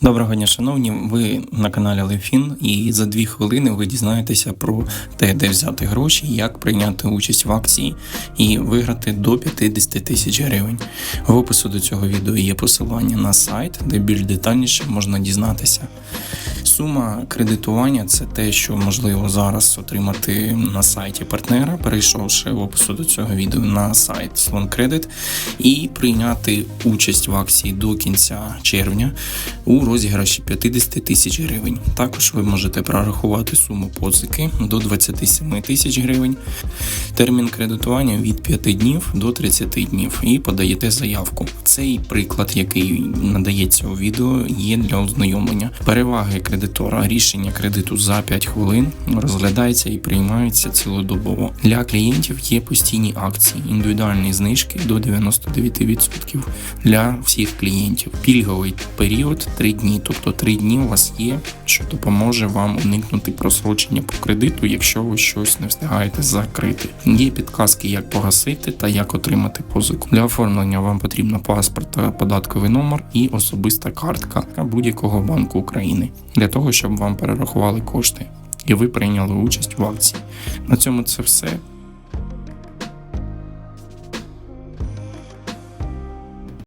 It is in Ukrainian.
Доброго дня, шановні. Ви на каналі Лефін, і за дві хвилини ви дізнаєтеся про те, де взяти гроші, як прийняти участь в акції і виграти до 50 тисяч гривень. В опису до цього відео є посилання на сайт, де більш детальніше можна дізнатися. Сума кредитування це те, що можливо зараз отримати на сайті партнера, перейшовши в опису до цього відео на сайт Slon Credit і прийняти участь в акції до кінця червня у розіграші 50 тисяч гривень. Також ви можете прорахувати суму позики до 27 тисяч гривень. Термін кредитування від 5 днів до 30 днів і подаєте заявку. Цей приклад, який надається у відео, є для ознайомлення. Переваги кредитора рішення кредиту за 5 хвилин розглядається і приймається цілодобово. Для клієнтів є постійні акції, індивідуальні знижки до 99% для всіх клієнтів. Пільговий період 3 дні, тобто 3 дні у вас є, що допоможе вам уникнути просрочення по кредиту, якщо ви щось не встигаєте закрити. Є підказки, як погасити та як отримати позику. Для оформлення вам потрібно паспорт податковий номер і особиста картка будь-якого банку України для того, щоб вам перерахували кошти і ви прийняли участь в акції. На цьому це все.